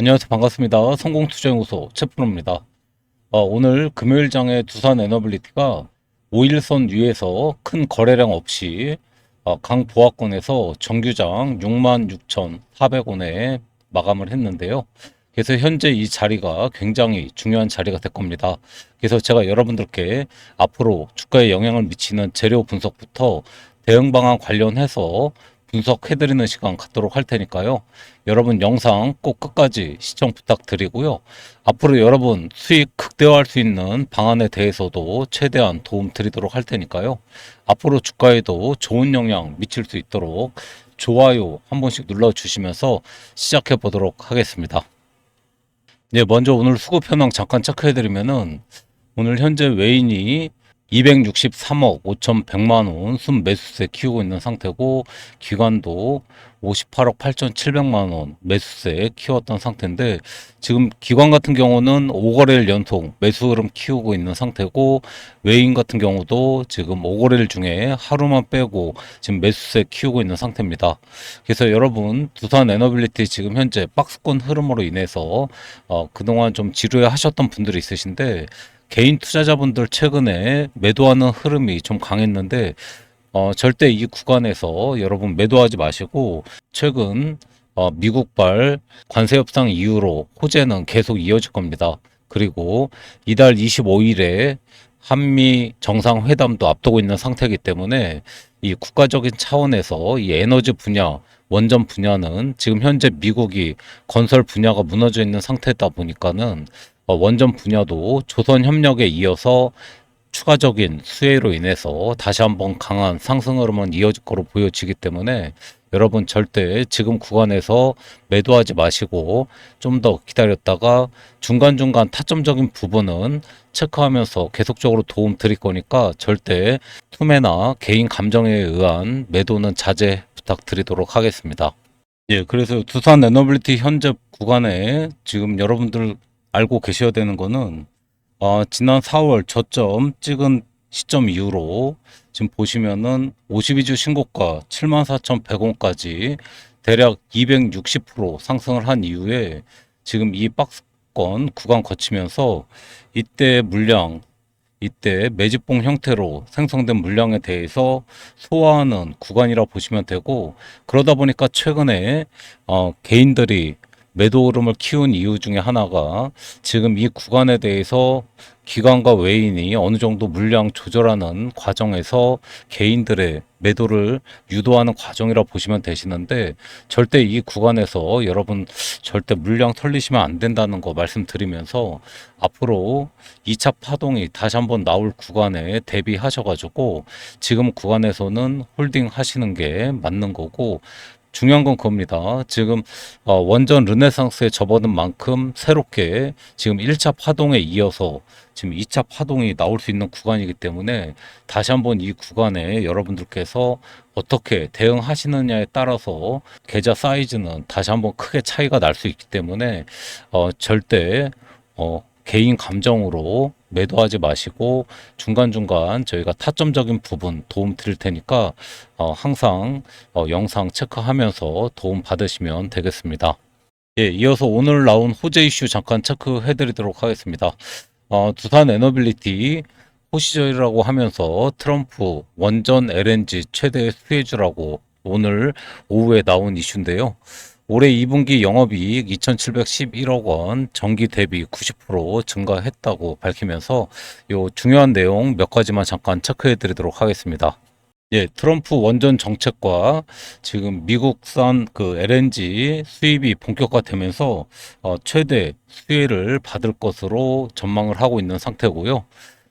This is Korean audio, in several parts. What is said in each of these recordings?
안녕하세요. 반갑습니다. 성공투자연구소 최프로입니다. 어, 오늘 금요일장에 두산 에너빌리티가 5일선 위에서 큰 거래량 없이 어, 강 보합권에서 정규장 66,400원에 마감을 했는데요. 그래서 현재 이 자리가 굉장히 중요한 자리가 될 겁니다. 그래서 제가 여러분들께 앞으로 주가에 영향을 미치는 재료 분석부터 대응 방안 관련해서 분석해드리는 시간 갖도록 할 테니까요. 여러분 영상 꼭 끝까지 시청 부탁드리고요. 앞으로 여러분 수익 극대화할 수 있는 방안에 대해서도 최대한 도움 드리도록 할 테니까요. 앞으로 주가에도 좋은 영향 미칠 수 있도록 좋아요 한 번씩 눌러주시면서 시작해 보도록 하겠습니다. 네, 먼저 오늘 수급 현황 잠깐 체크해 드리면은 오늘 현재 외인이 263억 5,100만 원 순 매수세 키우고 있는 상태고 기관도 58억 8,700만 원 매수세 키웠던 상태인데 지금 기관 같은 경우는 5거래일 연속 매수 흐름 키우고 있는 상태고 외인 같은 경우도 지금 5거래일 중에 하루만 빼고 지금 매수세 키우고 있는 상태입니다. 그래서 여러분 두산 에너빌리티 지금 현재 박스권 흐름으로 인해서 어, 그동안 좀 지루해 하셨던 분들이 있으신데 개인 투자자분들 최근에 매도하는 흐름이 좀 강했는데 어, 절대 이 구간에서 여러분 매도하지 마시고 최근 어, 미국발 관세 협상 이후로 호재는 계속 이어질 겁니다. 그리고 이달 25일에 한미 정상회담도 앞두고 있는 상태이기 때문에 이 국가적인 차원에서 이 에너지 분야, 원전 분야는 지금 현재 미국이 건설 분야가 무너져 있는 상태다 보니까는 어, 원전 분야도 조선 협력에 이어서 추가적인 수혜로 인해서 다시 한번 강한 상승 흐름은 이어질 거로 보여지기 때문에 여러분 절대 지금 구간에서 매도하지 마시고 좀 더 기다렸다가 중간중간 타점적인 부분은 체크하면서 계속적으로 도움 드릴 거니까 절대 투매나 개인 감정에 의한 매도는 자제 부탁드리도록 하겠습니다. 예, 그래서 두산 에너빌리티 현재 구간에 지금 여러분들 알고 계셔야 되는 거는 어, 지난 4월 저점 찍은 시점 이후로 지금 보시면은 52주 신고가 74,100원까지 대략 260% 상승을 한 이후에 지금 이 박스권 구간 거치면서 이때 물량 이때 매집봉 형태로 생성된 물량에 대해서 소화하는 구간이라 보시면 되고 그러다 보니까 최근에 어, 개인들이 매도 흐름을 키운 이유 중에 하나가 지금 이 구간에 대해서 기관과 외인이 어느 정도 물량 조절하는 과정에서 개인들의 매도를 유도하는 과정이라 보시면 되시는데 절대 이 구간에서 여러분 절대 물량 털리시면 안 된다는 거 말씀드리면서 앞으로 2차 파동이 다시 한번 나올 구간에 대비하셔가지고 지금 구간에서는 홀딩 하시는 게 맞는 거고 중요한 건 그겁니다. 지금 어, 원전 르네상스에 접어든 만큼 새롭게 지금 1차 파동에 이어서 지금 2차 파동이 나올 수 있는 구간이기 때문에 다시 한번 이 구간에 여러분들께서 어떻게 대응하시느냐에 따라서 계좌 사이즈는 다시 한번 크게 차이가 날 수 있기 때문에 어, 절대 어, 개인 감정으로 매도하지 마시고 중간중간 저희가 타점적인 부분 도움 드릴 테니까 어, 항상 어, 영상 체크하면서 도움 받으시면 되겠습니다. 예, 이어서 오늘 나온 호재 이슈 잠깐 체크해 드리도록 하겠습니다. 어, 두산 에너빌리티 호시절이라고 하면서 트럼프 원전 LNG 최대 수혜주라고 오늘 오후에 나온 이슈인데요. 올해 2분기 영업이익 2,711억 원, 전기 대비 90% 증가했다고 밝히면서 요 중요한 내용 몇 가지만 잠깐 체크해 드리도록 하겠습니다. 예, 트럼프 원전 정책과 지금 미국산 그 LNG 수입이 본격화되면서 어, 최대 수혜를 받을 것으로 전망을 하고 있는 상태고요.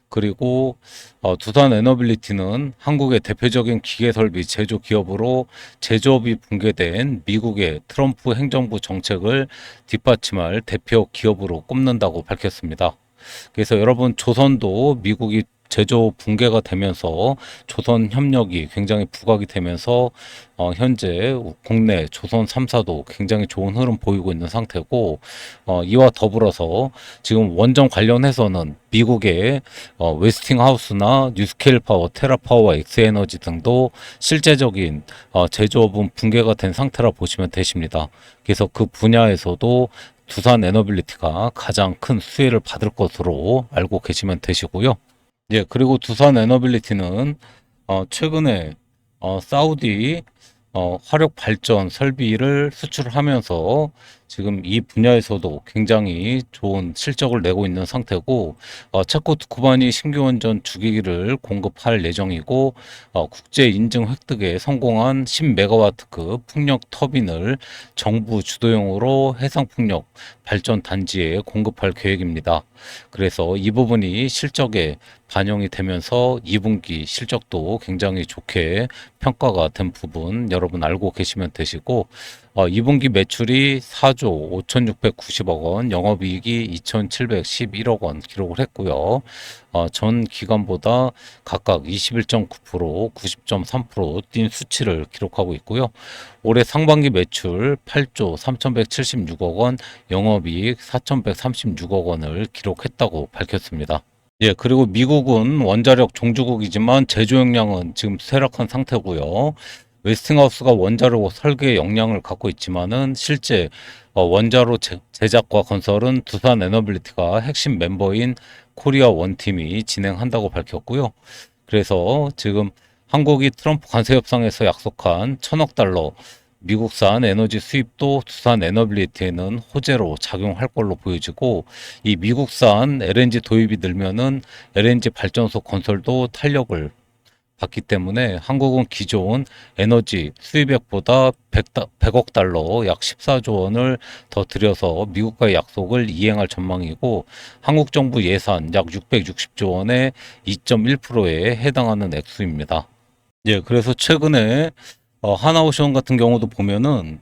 그리고 어, 두산 에너빌리티는 한국의 대표적인 기계 설비 제조 기업으로 제조업이 붕괴된 미국의 트럼프 행정부 정책을 뒷받침할 대표 기업으로 꼽는다고 밝혔습니다. 그래서 여러분 조선도 미국이 제조 붕괴가 되면서 조선 협력이 굉장히 부각이 되면서 어, 현재 국내 조선 3사도 굉장히 좋은 흐름 보이고 있는 상태고 어, 이와 더불어서 지금 원전 관련해서는 미국의 어, 웨스팅하우스나 뉴스케일 파워, 테라파워, 엑스에너지 등도 실제적인 어, 제조업은 붕괴가 된 상태라 보시면 되십니다. 그래서 그 분야에서도 두산 에너빌리티가 가장 큰 수혜를 받을 것으로 알고 계시면 되시고요. 예, 그리고 두산 에너빌리티는 어, 최근에 어, 사우디 어, 화력 발전 설비를 수출하면서 지금 이 분야에서도 굉장히 좋은 실적을 내고 있는 상태고 어, 체코 투쿠반이 신규 원 전 주기기를 공급할 예정이고 어, 국제 인증 획득에 성공한 10메가와트급 풍력 터빈을 정부 주도용으로 해상 풍력 발전 단지에 공급할 계획입니다. 그래서 이 부분이 실적에 반영이 되면서 2분기 실적도 굉장히 좋게 평가가 된 부분 여러분 알고 계시면 되시고 어, 2분기 매출이 4조 5,690억 원, 영업이익이 2,711억 원 기록을 했고요. 어, 전 기간보다 각각 21.9%, 90.3%뛴 수치를 기록하고 있고요. 올해 상반기 매출 8조 3,176억 원, 영업이익 4,136억 원을 기록했다고 밝혔습니다. 예, 그리고 미국은 원자력 종주국이지만 제조 역량은 지금 쇠락한 상태고요. 웨스팅하우스가 원자로 설계 역량을 갖고 있지만은 실제 어, 원자로 제, 제작과 건설은 두산 에너빌리티가 핵심 멤버인 코리아 원팀이 진행한다고 밝혔고요. 그래서 지금 한국이 트럼프 관세 협상에서 약속한 천억 달러 미국산 에너지 수입도 두산 에너빌리티에는 호재로 작용할 걸로 보여지고 이 미국산 LNG 도입이 늘면은 LNG 발전소 건설도 탄력을 받기 때문에 한국은 기존 에너지 수입액보다 100, 억 달러 약 14조 원을 더 들여서 미국과의 약속을 이행할 전망이고 한국 정부 예산 약 660조 원의 2.1%에 해당하는 액수입니다. 예, 그래서 최근에 어, 하나오션 같은 경우도 보면은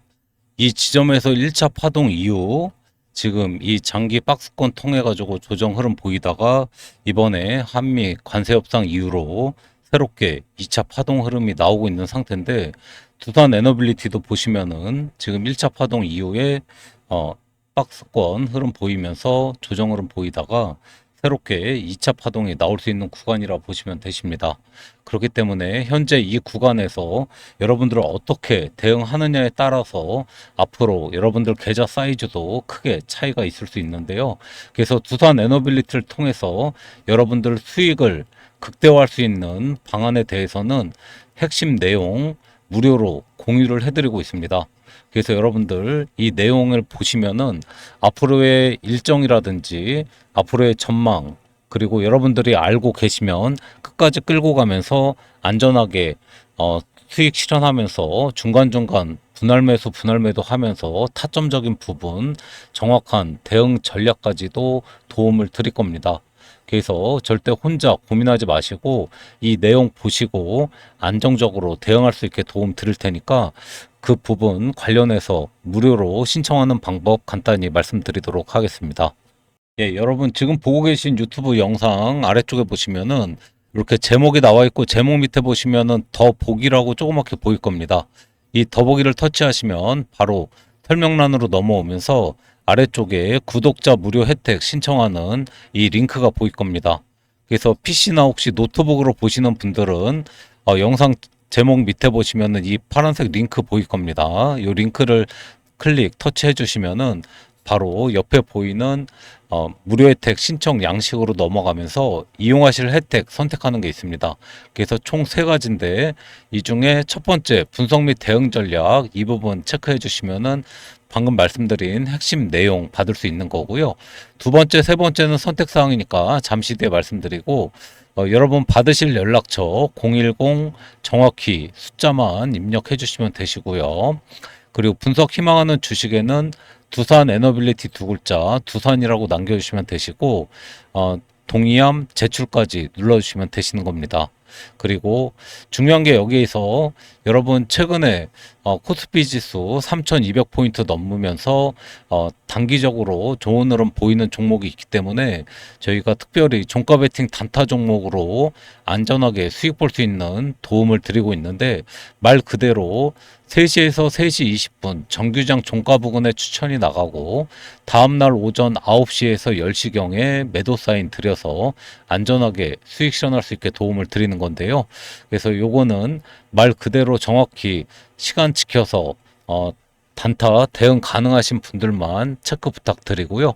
이 지점에서 1차 파동 이후 지금 이 장기 박스권 통해 가지고 조정 흐름 보이다가 이번에 한미 관세 협상 이후로 새롭게 2차 파동 흐름이 나오고 있는 상태인데 두산 에너빌리티도 보시면은 지금 1차 파동 이후에 어 박스권 흐름 보이면서 조정 흐름 보이다가 새롭게 2차 파동이 나올 수 있는 구간이라 보시면 되십니다. 그렇기 때문에 현재 이 구간에서 여러분들은 어떻게 대응하느냐에 따라서 앞으로 여러분들 계좌 사이즈도 크게 차이가 있을 수 있는데요. 그래서 두산 에너빌리티를 통해서 여러분들 수익을 극대화할 수 있는 방안에 대해서는 핵심 내용 무료로 공유를 해드리고 있습니다. 그래서 여러분들 이 내용을 보시면은 앞으로의 일정이라든지 앞으로의 전망 그리고 여러분들이 알고 계시면 끝까지 끌고 가면서 안전하게 어, 수익 실현하면서 중간중간 분할 매수 분할 매도 하면서 타점적인 부분 정확한 대응 전략까지도 도움을 드릴 겁니다. 그래서 절대 혼자 고민하지 마시고 이 내용 보시고 안정적으로 대응할 수 있게 도움 드릴 테니까 그 부분 관련해서 무료로 신청하는 방법 간단히 말씀드리도록 하겠습니다. 예, 여러분 지금 보고 계신 유튜브 영상 아래쪽에 보시면은 이렇게 제목이 나와 있고 제목 밑에 보시면은 더 보기라고 조그맣게 보일 겁니다. 이 더보기를 터치하시면 바로 설명란으로 넘어오면서 아래쪽에 구독자 무료 혜택 신청하는 이 링크가 보일 겁니다. 그래서 PC나 혹시 노트북으로 보시는 분들은 어, 영상 제목 밑에 보시면은 이 파란색 링크 보일 겁니다. 이 링크를 클릭 터치해 주시면은 바로 옆에 보이는 어, 무료 혜택 신청 양식으로 넘어가면서 이용하실 혜택 선택하는 게 있습니다. 그래서 총 세 가지인데 이 중에 첫 번째 분석 및 대응 전략 이 부분 체크해 주시면은 방금 말씀드린 핵심 내용 받을 수 있는 거고요. 두 번째, 세 번째는 선택 사항이니까 잠시 뒤에 말씀드리고 어, 여러분 받으실 연락처 010 정확히 숫자만 입력해 주시면 되시고요. 그리고 분석 희망하는 주식에는 두산 에너빌리티 두 글자 두산이라고 남겨주시면 되시고 어, 동의함 제출까지 눌러주시면 되시는 겁니다. 그리고 중요한 게 여기에서 여러분 최근에 어, 코스피 지수 3,200포인트 넘으면서 어, 단기적으로 좋은 흐름 보이는 종목이 있기 때문에 저희가 특별히 종가 베팅 단타 종목으로 안전하게 수익 볼 수 있는 도움을 드리고 있는데 말 그대로 3시에서 3시 20분 정규장 종가 부근에 추천이 나가고 다음날 오전 9시에서 10시경에 매도 사인 들여서 안전하게 수익 실현할 수 있게 도움을 드리는 건데요. 그래서 요거는 말 그대로 정확히 시간 지켜서 어, 단타 대응 가능하신 분들만 체크 부탁드리고요.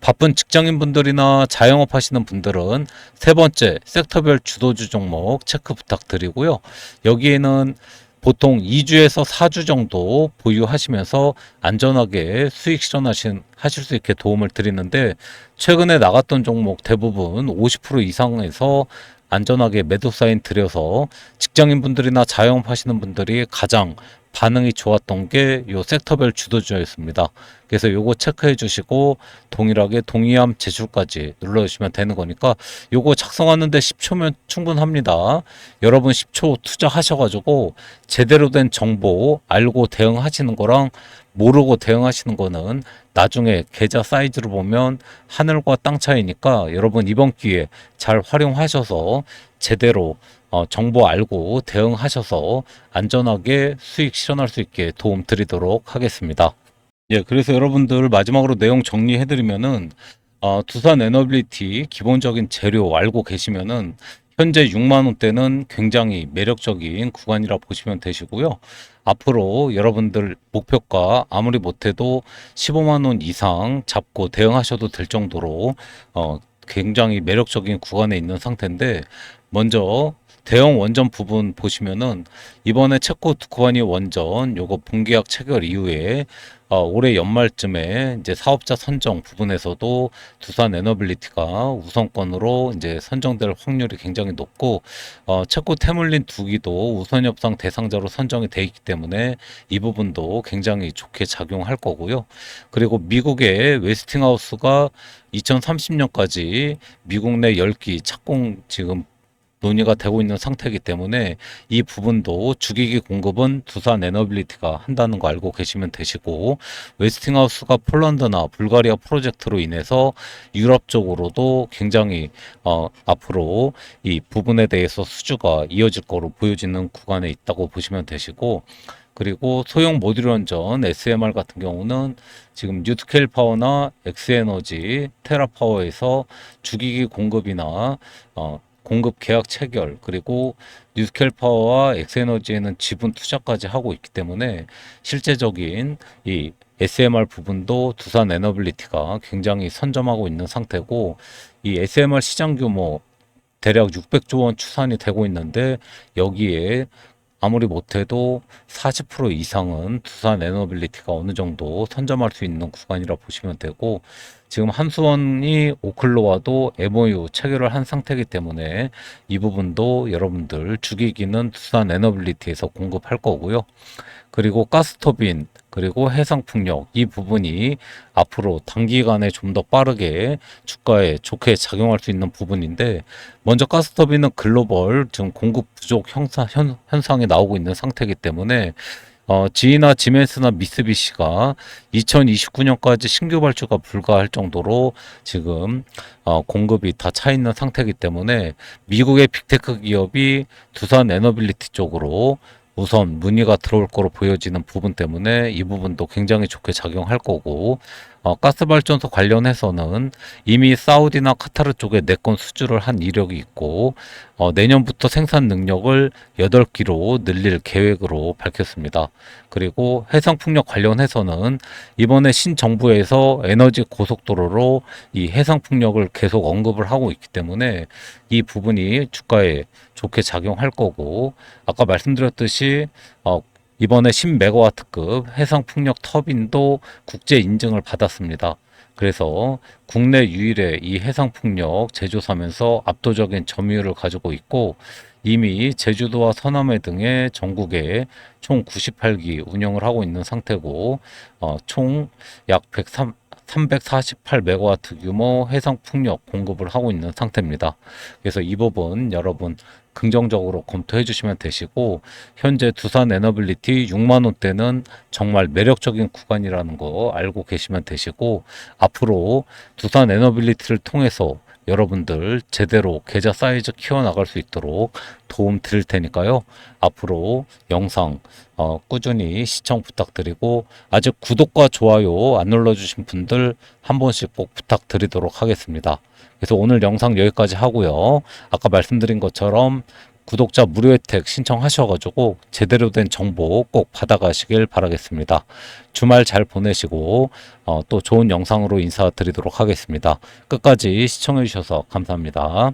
바쁜 직장인 분들이나 자영업 하시는 분들은 세 번째 섹터별 주도주 종목 체크 부탁드리고요. 여기에는 보통 2주에서 4주 정도 보유하시면서 안전하게 수익 실현하신 하실 수 있게 도움을 드리는데 최근에 나갔던 종목 대부분 50% 이상에서 안전하게 매도 사인 들여서 직장인 분들이나 자영업 하시는 분들이 가장 반응이 좋았던 게 요 섹터별 주도주였습니다. 그래서 요거 체크해 주시고 동일하게 동의함 제출까지 눌러 주시면 되는 거니까 요거 작성하는데 10초면 충분합니다. 여러분 10초 투자하셔 가지고 제대로 된 정보 알고 대응하시는 거랑 모르고 대응하시는 거는 나중에 계좌 사이즈로 보면 하늘과 땅 차이니까 여러분 이번 기회에 잘 활용하셔서 제대로 어, 정보 알고 대응하셔서 안전하게 수익 실현할 수 있게 도움 드리도록 하겠습니다. 예, 그래서 여러분들 마지막으로 내용 정리해드리면은 어, 두산 에너빌리티 기본적인 재료 알고 계시면은 현재 6만 원대는 굉장히 매력적인 구간이라 보시면 되시고요. 앞으로 여러분들 목표가 아무리 못해도 15만 원 이상 잡고 대응하셔도 될 정도로 어, 굉장히 매력적인 구간에 있는 상태인데 먼저 대형 원전 부분 보시면은 이번에 체코 두코바니 원전 요거 본계약 체결 이후에 어, 올해 연말쯤에 이제 사업자 선정 부분에서도 두산 에너빌리티가 우선권으로 이제 선정될 확률이 굉장히 높고 어, 체코 테물린 두 기도 우선 협상 대상자로 선정이 돼 있기 때문에 이 부분도 굉장히 좋게 작용할 거고요. 그리고 미국의 웨스팅하우스가 2030년까지 미국 내 10기 착공 지금 논의가 되고 있는 상태이기 때문에 이 부분도 주기기 공급은 두산 에너빌리티가 한다는 거 알고 계시면 되시고 웨스팅하우스가 폴란드나 불가리아 프로젝트로 인해서 유럽 쪽으로도 굉장히 어, 앞으로 이 부분에 대해서 수주가 이어질 거로 보여지는 구간에 있다고 보시면 되시고 그리고 소형 모듈 원전 SMR 같은 경우는 지금 뉴스케일 파워나 엑스에너지, 테라파워에서 주기기 공급이나 어, 공급 계약 체결 그리고 뉴스켈 파워와 엑스에너지에는 지분 투자까지 하고 있기 때문에 실제적인 이 SMR 부분도 두산 에너빌리티가 굉장히 선점하고 있는 상태고 이 SMR 시장 규모 대략 600조 원 추산이 되고 있는데 여기에 아무리 못해도 40% 이상은 두산 에너빌리티가 어느 정도 선점할 수 있는 구간이라 보시면 되고 지금 한수원이 오클로와도 MOU 체결을 한 상태이기 때문에 이 부분도 여러분들 주기기는 두산 에너빌리티에서 공급할 거고요. 그리고 가스터빈 그리고 해상풍력 이 부분이 앞으로 단기간에 좀 더 빠르게 주가에 좋게 작용할 수 있는 부분인데 먼저 가스터빈은 글로벌 지금 공급 부족 현상, 현, 현상이 나오고 있는 상태이기 때문에 어, 지이나 지멘스나 미쓰비시가 2029년까지 신규 발주가 불가할 정도로 지금 어, 공급이 다 차 있는 상태이기 때문에 미국의 빅테크 기업이 두산 에너빌리티 쪽으로 우선 문의가 들어올 거로 보여지는 부분 때문에 이 부분도 굉장히 좋게 작용할 거고 어, 가스발전소 관련해서는 이미 사우디나 카타르 쪽에 내건 수주를 한 이력이 있고 어, 내년부터 생산 능력을 8기로 늘릴 계획으로 밝혔습니다. 그리고 해상풍력 관련해서는 이번에 신정부에서 에너지 고속도로로 이 해상풍력을 계속 언급을 하고 있기 때문에 이 부분이 주가에 좋게 작용할 거고 아까 말씀드렸듯이 어, 이번에 10메가와트급 해상 풍력 터빈도 국제 인증을 받았습니다. 그래서 국내 유일의 이 해상 풍력 제조사면서 압도적인 점유율을 가지고 있고 이미 제주도와 서남해 등의 전국에 총 98기 운영을 하고 있는 상태고 어, 총 약 103 348메가와트 규모 해상 풍력 공급을 하고 있는 상태입니다. 그래서 이 부분 여러분 긍정적으로 검토해 주시면 되시고 현재 두산 에너빌리티 6만 원대는 정말 매력적인 구간이라는 거 알고 계시면 되시고 앞으로 두산 에너빌리티를 통해서 여러분들 제대로 계좌 사이즈 키워나갈 수 있도록 도움 드릴 테니까요. 앞으로 영상 어, 꾸준히 시청 부탁드리고 아직 구독과 좋아요 안 눌러주신 분들 한 번씩 꼭 부탁드리도록 하겠습니다. 그래서 오늘 영상 여기까지 하고요. 아까 말씀드린 것처럼 구독자 무료 혜택 신청하셔가지고 제대로 된 정보 꼭 받아가시길 바라겠습니다. 주말 잘 보내시고 어, 또 좋은 영상으로 인사드리도록 하겠습니다. 끝까지 시청해주셔서 감사합니다.